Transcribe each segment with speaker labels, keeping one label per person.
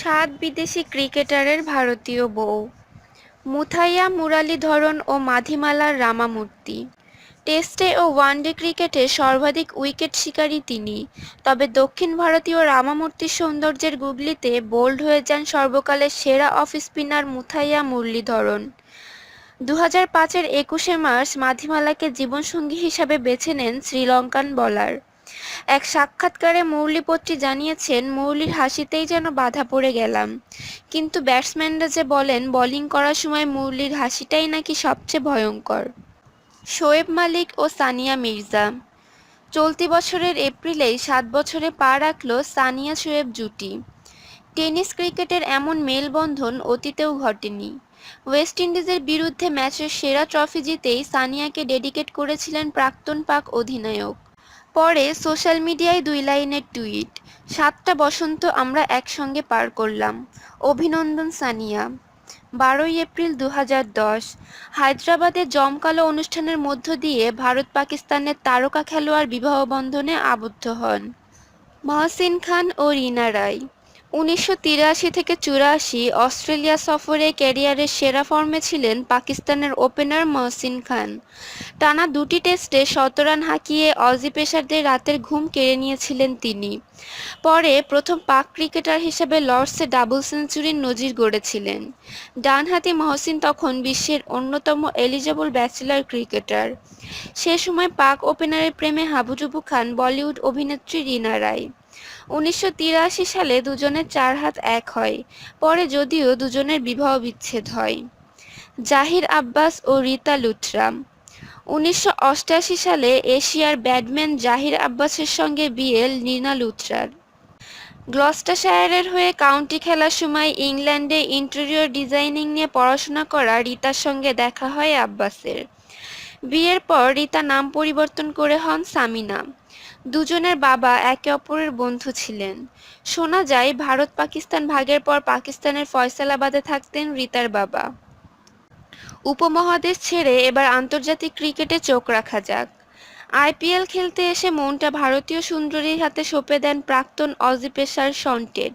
Speaker 1: সাত বিদেশি ক্রিকেটারের ভারতীয় বউ। মুথাইয়া মুরালীধরন ও মাধিমালার রামামূর্তি। টেস্টে ও ওয়ানডে ক্রিকেটে সর্বাধিক উইকেট শিকারী তিনি। তবে দক্ষিণ ভারতীয় রামামূর্তির সৌন্দর্যের গুগলিতে বোল্ড হয়ে যান সর্বকালের সেরা অফ স্পিনার মুথাইয়া মুরলীধরন দু হাজার পাঁচের একুশে মার্চ মাধিমালাকে জীবনসঙ্গী হিসাবে বেছে নেন শ্রীলঙ্কান বলার। এক সাক্ষাৎকারে মুরলীপত্রী জানিয়েছেন মুরলীর হাসিতেই যেন বাধা পড়ে গেলাম। কিন্তু ব্যাটসম্যানরা যে বলেন, বোলিং করার সময় মুরলীর হাসিটাই নাকি সবচেয়ে ভয়ঙ্কর। শোয়েব মালিক ও সানিয়া মির্জা। চলতি বছরের এপ্রিলেই সাত বছরে পা রাখল সানিয়া শোয়েব জুটি। টেনিস ক্রিকেটের এমন মেলবন্ধন অতীতেও ঘটেনি। ওয়েস্ট ইন্ডিজের বিরুদ্ধে ম্যাচের সেরা ট্রফি জিতেই সানিয়াকে ডেডিকেট করেছিলেন প্রাক্তন পাক অধিনায়ক। পরে সোশ্যাল মিডিয়ায় দুই লাইনের টুইট, সাতটা বসন্ত আমরা একসঙ্গে পার করলাম। অভিনন্দন সানিয়া। বারোই এপ্রিল দু দশ, হায়দ্রাবাদে জমকালো অনুষ্ঠানের মধ্য দিয়ে ভারত পাকিস্তানের তারকা খেলোয়াড় বিবাহবন্ধনে আবদ্ধ হন। মহসিন খান ও রিনা রায়। উনিশশো তিরাশি থেকে চুরাশি অস্ট্রেলিয়া সফরে ক্যারিয়ারের সেরা ফর্মে ছিলেন পাকিস্তানের ওপেনার মহসিন খান। টানা দুটি টেস্টে শতরান হাঁকিয়ে অজি পেসারদের রাতের ঘুম কেড়ে নিয়েছিলেন তিনি। পরে প্রথম পাক ক্রিকেটার হিসেবে লর্ডসে ডাবল সেঞ্চুরির নজির গড়েছিলেন। ডানহাতি মহসিন তখন বিশ্বের অন্যতম এলিজেবল ব্যাচেলার ক্রিকেটার। সে সময় পাক ওপেনারের প্রেমে হাবুডুবু খান বলিউড অভিনেত্রী রিনা রায়। উনিশশো তিরাশি সালে দুজনের চার হাত এক হয়, পরে যদিও দুজনের বিবাহ বিচ্ছেদ হয়। জাহির আব্বাস ও রীতা লুথরাম উনিশশো সালে এশিয়ার ব্যাডম্যান জাহির আব্বাসের সঙ্গে বিয়ে নীনা লুথরার গ্লস্টাশায়ারের হয়ে কাউন্টি খেলার সময় ইংল্যান্ডে ইন্টেরিয়র ডিজাইনিং নিয়ে পড়াশোনা করা রীতার সঙ্গে দেখা হয় আব্বাসের। বিয়ের পর রীতা নাম পরিবর্তন করে হন সামিনা। দুজনের বাবা একে অপরের বন্ধু ছিলেন। শোনা যায়, ভারত পাকিস্তান ভাগের পর পাকিস্তানের ফয়সালাবাদে থাকতেন রিতার বাবা। উপমহাদেশ ছেড়ে এবার আন্তর্জাতিক ক্রিকেটে চোখ রাখা যাক। আইপিএল খেলতে এসে মনটা ভারতীয় সুন্দরীর হাতে সঁপে দেন প্রাক্তন অজি সন্টেড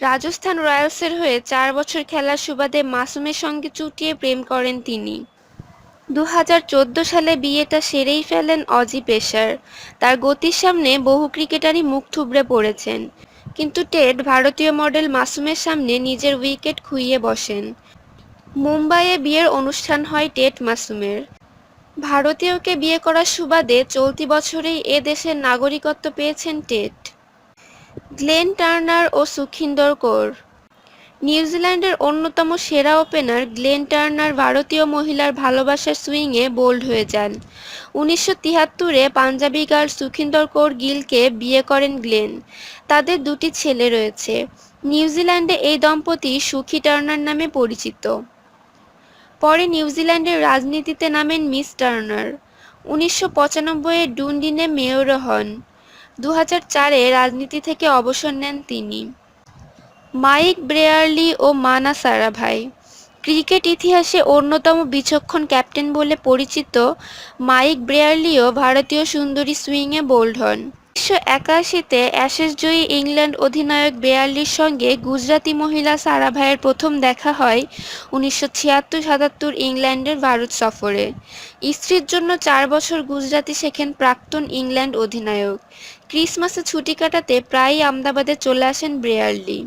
Speaker 1: রাজস্থান রয়্যালসের হয়ে চার বছর খেলার সুবাদে মাসুমের সঙ্গে চুটিয়ে প্রেম করেন তিনি। দু হাজার চোদ্দ সালে বিয়েটা সেরেই ফেলেন অজি পেশার তার গতির সামনে বহু ক্রিকেটারই মুখ থুবড়ে পড়েছেন। কিন্তু টেড, ভারতীয় মডেল মাসুমের সামনে নিজের উইকেট খুইয়ে বসেন। মুম্বাইয়ে বিয়ের অনুষ্ঠান হয় টেট মাসুমের। ভারতীয়কে বিয়ে করার সুবাদে চলতি বছরেই এ দেশের নাগরিকত্ব পেয়েছেন টেট গ্লেন টার্নার ও সুখিন্দর কৌর। নিউজিল্যান্ডের অন্যতম সেরা ওপেনার গ্লেন টার্নার ভারতীয় মহিলার ভালোবাসার সুইংয়ে বোল্ড হয়ে যান। উনিশশো তিয়াত্তরে পাঞ্জাবি গার্ল সুখিন্দর কৌর গিলকে বিয়ে করেন গ্লেন। তাদের দুটি ছেলে রয়েছে। নিউজিল্যান্ডে এই দম্পতি সুখী টার্নার নামে পরিচিত। পরে নিউজিল্যান্ডের রাজনীতিতে নামেন মিস টার্নার। উনিশশো পঁচানব্বইয়ে ডুন্ডিনে মেয়রও হন। দু চারে রাজনীতি থেকে অবসর নেন তিনি। মাইক ব্রেয়ারলি ও মানা সারাভাই ক্রিকেট ইতিহাসে অন্যতম বিচক্ষণ ক্যাপ্টেন বলে পরিচিত মাইক ব্রেয়ারলিও ভারতীয় সুন্দরী সুইংয়ে বোল্ড হন। উনিশশো একাশিতে অ্যাশেজ জয়ী ইংল্যান্ড অধিনায়ক বেয়ারলির সঙ্গে গুজরাতি মহিলা সারাভাইয়ের প্রথম দেখা হয় উনিশশো ছিয়াত্তর সাতাত্তর ইংল্যান্ডের ভারত সফরে। স্ত্রীর জন্য চার বছর গুজরাতি শেখেন প্রাক্তন ইংল্যান্ড অধিনায়ক। ক্রিসমাসে ছুটি কাটাতে প্রায়ই আমদাবাদে চলে আসেন ব্রেয়ারলি।